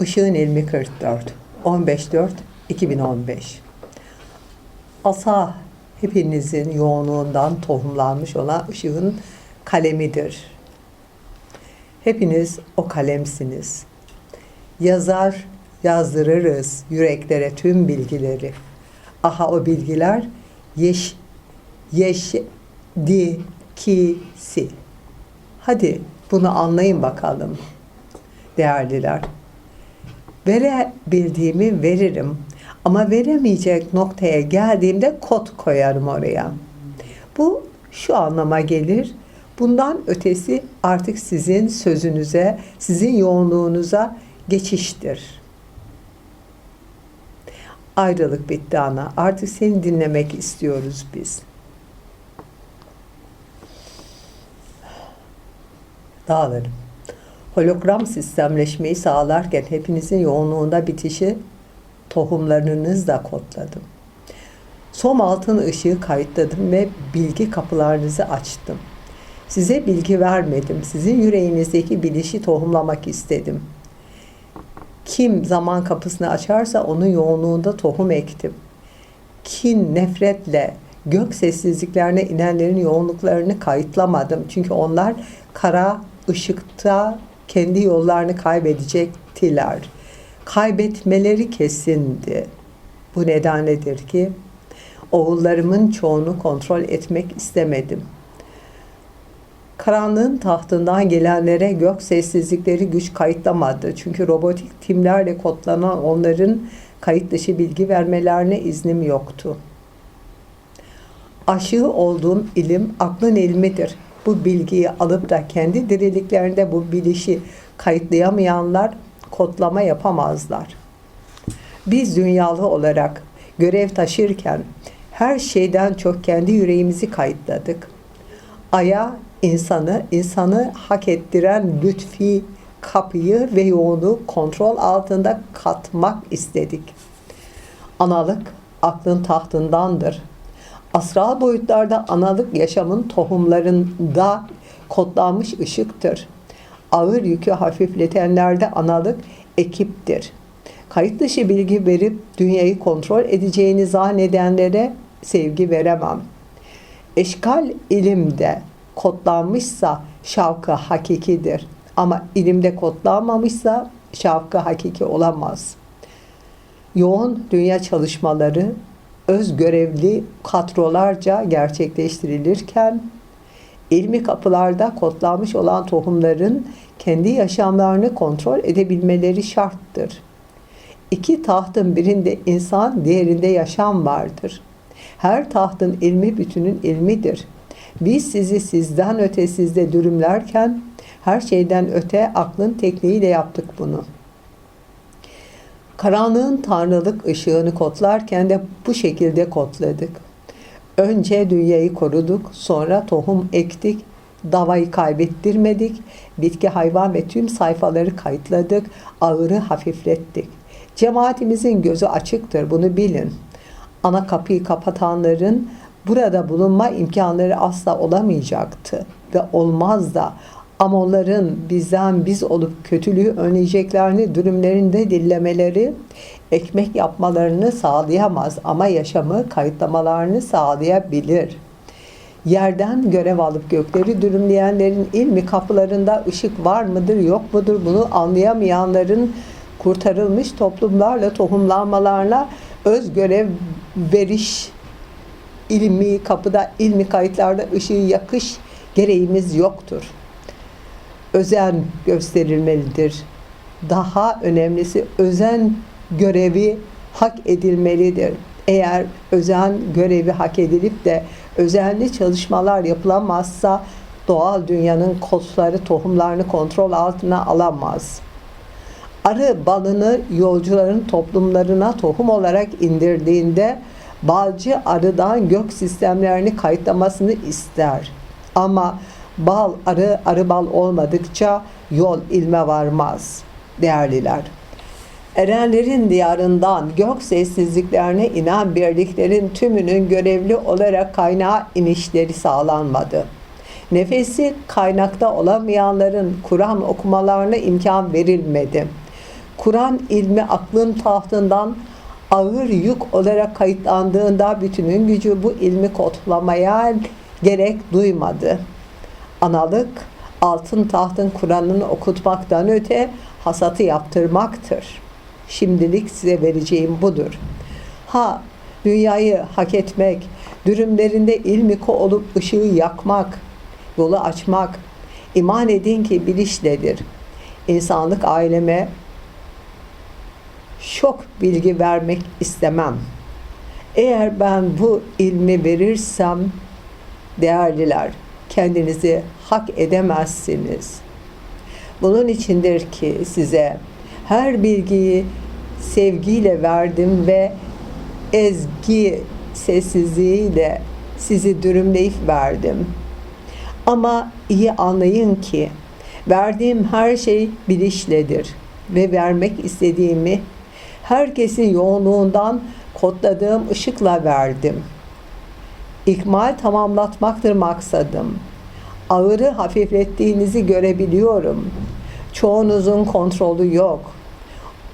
Işığın ilmi 44. 15.4 2015. Asa hepinizin yoğunluğundan tohumlanmış olan ışığın kalemidir. Hepiniz o kalemsiniz. Yazar, yazdırırız yüreklere tüm bilgileri. Aha o bilgiler yeş, yeş, di, ki, si. Hadi bunu anlayın bakalım değerliler. Verebildiğimi veririm. Ama veremeyecek noktaya geldiğimde kod koyarım oraya. Bu şu anlama gelir. Bundan ötesi artık sizin sözünüze, sizin yoğunluğunuza geçiştir. Ayrılık bitti ana. Artık seni dinlemek istiyoruz biz. Dağlarım. Hologram sistemleşmeyi sağlarken hepinizin yoğunluğunda bitişi tohumlarınızla kodladım. Som altın ışığı kayıtladım ve bilgi kapılarınızı açtım. Size bilgi vermedim. Sizin yüreğinizdeki bilişi tohumlamak istedim. Kim zaman kapısını açarsa onun yoğunluğunda tohum ektim. Kin, nefretle, gök sessizliklerine inenlerin yoğunluklarını kayıtlamadım. Çünkü onlar kara ışıkta kendi yollarını kaybedecektiler. Kaybetmeleri kesindi. Bu nedenledir ki oğullarımın çoğunu kontrol etmek istemedim. Karanlığın tahtından gelenlere gök sessizlikleri güç kayıtlamadı. Çünkü robotik timlerle kodlanan onların kayıt dışı bilgi vermelerine iznim yoktu. Aşığı olduğum ilim aklın ilmidir. Bu bilgiyi alıp da kendi diriliklerinde bu bilişi kayıtlayamayanlar kodlama yapamazlar. Biz dünyalı olarak görev taşırken her şeyden çok kendi yüreğimizi kayıtladık. Aya insanı, insanı hak ettiren lütfi kapıyı ve yoğunu kontrol altında katmak istedik. Analık aklın tahtındandır. Astral boyutlarda analık yaşamın tohumlarında kodlanmış ışıktır. Ağır yükü hafifletenlerde analık ekiptir. Kayıt dışı bilgi verip dünyayı kontrol edeceğini zannedenlere sevgi veremem. Eşkal ilimde kodlanmışsa şavkı hakikidir. Ama ilimde kodlanmamışsa şavkı hakiki olamaz. Yoğun dünya çalışmaları öz görevli kadrolarca gerçekleştirilirken ilmi kapılarda kodlanmış olan tohumların kendi yaşamlarını kontrol edebilmeleri şarttır. İki tahtın birinde insan, diğerinde yaşam vardır. Her tahtın ilmi bütünün ilmidir. Biz sizi sizden öte sizde dürümlerken her şeyden öte aklın tekniğiyle yaptık bunu.'' Karanlığın tanrılık ışığını kodlarken de bu şekilde kodladık. Önce dünyayı koruduk, sonra tohum ektik, davayı kaybettirmedik, bitki, hayvan ve tüm sayfaları kayıtladık, ağırı hafiflettik. Cemaatimizin gözü açıktır, bunu bilin. Ana kapıyı kapatanların burada bulunma imkanları asla olamayacaktı ve olmaz da ama onların bizden biz olup kötülüğü önleyeceklerini dürümlerinde dillemeleri ekmek yapmalarını sağlayamaz ama yaşamı kayıtlamalarını sağlayabilir. Yerden görev alıp gökleri dürümleyenlerin ilmi kapılarında ışık var mıdır yok mudur bunu anlayamayanların kurtarılmış toplumlarla tohumlanmalarına öz görev veriş ilmi kapıda ilmi kayıtlarda ışığı yakış gereğimiz yoktur özen gösterilmelidir. Daha önemlisi özen görevi hak edilmelidir. Eğer özen görevi hak edilip de özenli çalışmalar yapılamazsa doğal dünyanın kodları, tohumlarını kontrol altına alamaz. Arı balını yolcuların toplumlarına tohum olarak indirdiğinde balcı arıdan gök sistemlerini kayıtlamasını ister. Ama Bal arı, arı bal olmadıkça yol ilme varmaz değerliler. Erenlerin diyarından gök sessizliklerine inen birliklerin tümünün görevli olarak kaynağa inişleri sağlanmadı. Nefesi kaynakta olamayanların Kur'an okumalarına imkan verilmedi. Kur'an ilmi aklın tahtından ağır yük olarak kayıtlandığında bütünün gücü bu ilmi kodlamaya gerek duymadı. Analık altın tahtın Kur'an'ını okutmaktan öte hasatı yaptırmaktır. Şimdilik size vereceğim budur. Ha dünyayı hak etmek, dürümlerinde ilmiko olup ışığı yakmak, yolu açmak, iman edin ki bilişledir. İnsanlık aileme çok bilgi vermek istemem. Eğer ben bu ilmi verirsem değerliler kendinizi hak edemezsiniz. Bunun içindir ki size her bilgiyi sevgiyle verdim ve ezgi sessizliğiyle sizi dürümleyip verdim. Ama iyi anlayın ki verdiğim her şey bilişledir ve vermek istediğimi herkesin yoğunluğundan kodladığım ışıkla verdim. İkmal tamamlatmaktır maksadım. Ağırı hafiflettiğinizi görebiliyorum. Çoğunuzun kontrolü yok.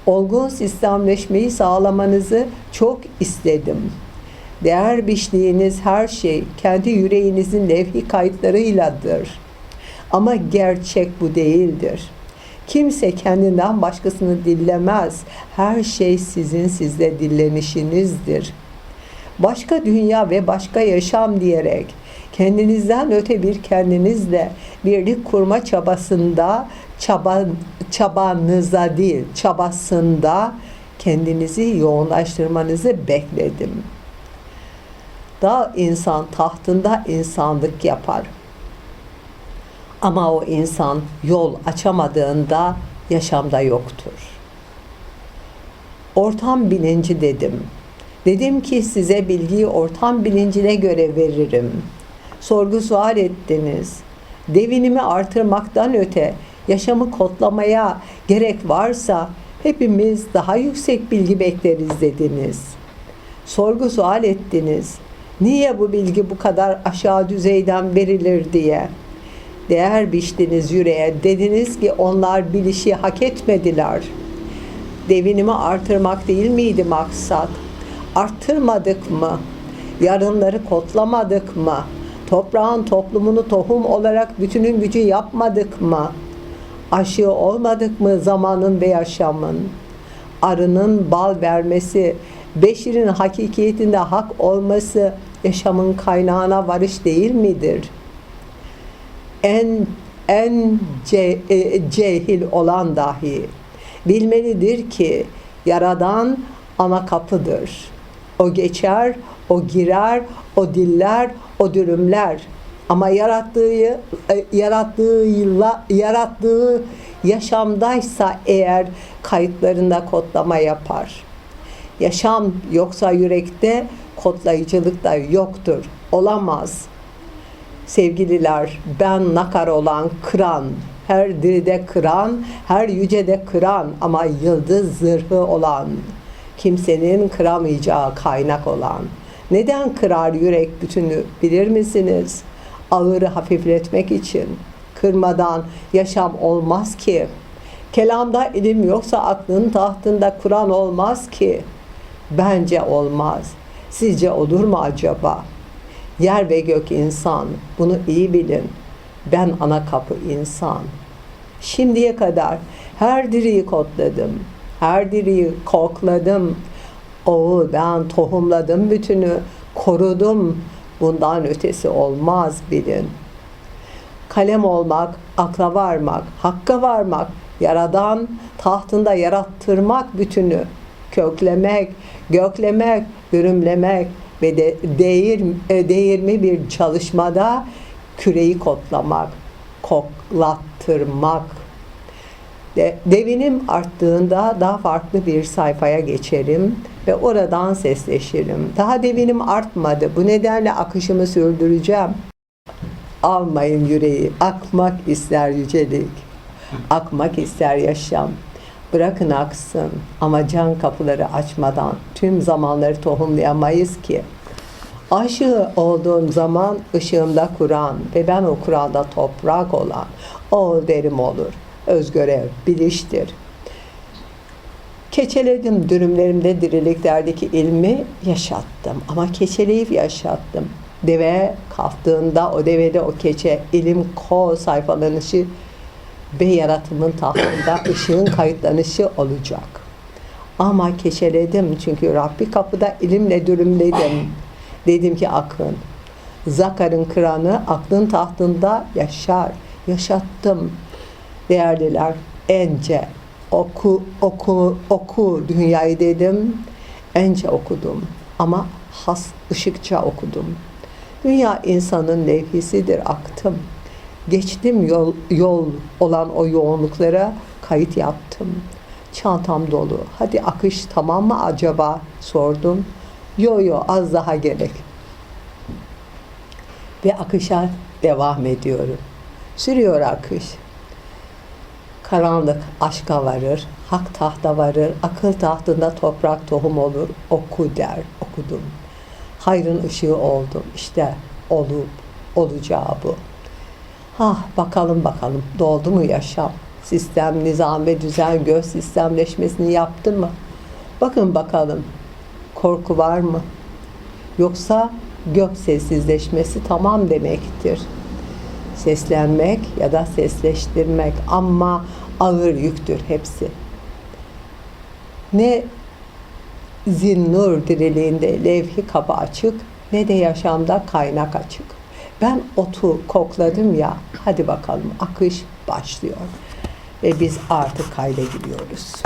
Olgun sistemleşmeyi sağlamanızı çok istedim. Değer biçtiğiniz her şey kendi yüreğinizin levhi kayıtlarıyladır. Ama gerçek bu değildir. Kimse kendinden başkasını dillemez. Her şey sizin sizde dillenişinizdir. Başka dünya ve başka yaşam diyerek kendinizden öte bir kendinizle birlik kurma çabasında çaba, çabanıza değil çabasında kendinizi yoğunlaştırmanızı bekledim. Daha insan tahtında insanlık yapar. Ama o insan yol açamadığında yaşamda yoktur. Ortam bilinci dedim. Dedim ki size bilgiyi ortam bilincine göre veririm. Sorgu sual ettiniz. Devinimi artırmaktan öte yaşamı kodlamaya gerek varsa hepimiz daha yüksek bilgi bekleriz dediniz. Sorgu sual ettiniz. Niye bu bilgi bu kadar aşağı düzeyden verilir diye.'' değer biçtiniz yüreğe. Dediniz ki onlar bilişi hak etmediler. Devinimi artırmak değil miydi maksat? Arttırmadık mı? Yarınları kodlamadık mı? Toprağın toplumunu tohum olarak bütünün gücü yapmadık mı? Aşığı olmadık mı zamanın ve yaşamın? Arının bal vermesi, beşirin hakikiyetinde hak olması yaşamın kaynağına varış değil midir?'' en en ce, e, cehil olan dahi bilmelidir ki yaradan ana kapıdır. O geçer, o girer, o diller, o dürümler. Ama yarattığı e, yarattığıyla yarattığı yaşamdaysa eğer kayıtlarında kodlama yapar. Yaşam yoksa yürekte kodlayıcılık da yoktur. Olamaz. Sevgililer, ben nakar olan kıran, her diride kıran, her yücede kıran ama yıldız zırhı olan, kimsenin kıramayacağı kaynak olan. Neden kırar yürek bütünü bilir misiniz? Ağırı hafifletmek için. Kırmadan yaşam olmaz ki. Kelamda ilim yoksa aklın tahtında Kur'an olmaz ki. Bence olmaz. Sizce olur mu acaba?'' Yer ve gök insan. Bunu iyi bilin. Ben ana kapı insan. Şimdiye kadar her diriyi kodladım. Her diriyi kokladım. O ben tohumladım bütünü. Korudum. Bundan ötesi olmaz bilin. Kalem olmak, akla varmak, hakka varmak, yaradan tahtında yarattırmak bütünü, köklemek, göklemek, bürümlemek, ve de değir, e, değirmi bir çalışmada küreyi kotlamak, koklattırmak. De, devinim arttığında daha farklı bir sayfaya geçerim ve oradan sesleşirim. Daha devinim artmadı. Bu nedenle akışımı sürdüreceğim. Almayın yüreği. Akmak ister yücelik. Akmak ister yaşam. Bırakın aksın ama can kapıları açmadan tüm zamanları tohumlayamayız ki. Aşığı olduğum zaman ışığımda Kur'an ve ben o Kur'an'da toprak olan o derim olur. Özgörev, biliştir. Keçeledim dürümlerimde diriliklerdeki ilmi yaşattım. Ama keçeleyip yaşattım. Deve kalktığında o devede o keçe ilim ko sayfalanışı ve yaratımın tahtında ışığın kayıtlanışı olacak. Ama keçeledim çünkü Rabbi kapıda ilimle dürümledim. Dedim ki akın. Zakar'ın kıranı aklın tahtında yaşar. Yaşattım. Değerliler ence oku oku oku dünyayı dedim. Ence okudum ama has ışıkça okudum. Dünya insanın levhisidir aktım. Geçtim yol, yol olan o yoğunluklara kayıt yaptım. Çantam dolu. Hadi akış tamam mı acaba sordum. Yo yo az daha gerek. Ve akışa devam ediyorum. Sürüyor akış. Karanlık aşka varır, hak tahta varır, akıl tahtında toprak tohum olur, oku der, okudum. Hayrın ışığı oldum, işte olup olacağı bu. Ha bakalım bakalım doldu mu yaşam? Sistem, nizam ve düzen göz sistemleşmesini yaptı mı? Bakın bakalım korku var mı? Yoksa gök sessizleşmesi tamam demektir. Seslenmek ya da sesleştirmek ama ağır yüktür hepsi. Ne zinnur diriliğinde levhi kapı açık ne de yaşamda kaynak açık. Ben otu kokladım ya hadi bakalım akış başlıyor. Ve biz artık kayda gidiyoruz.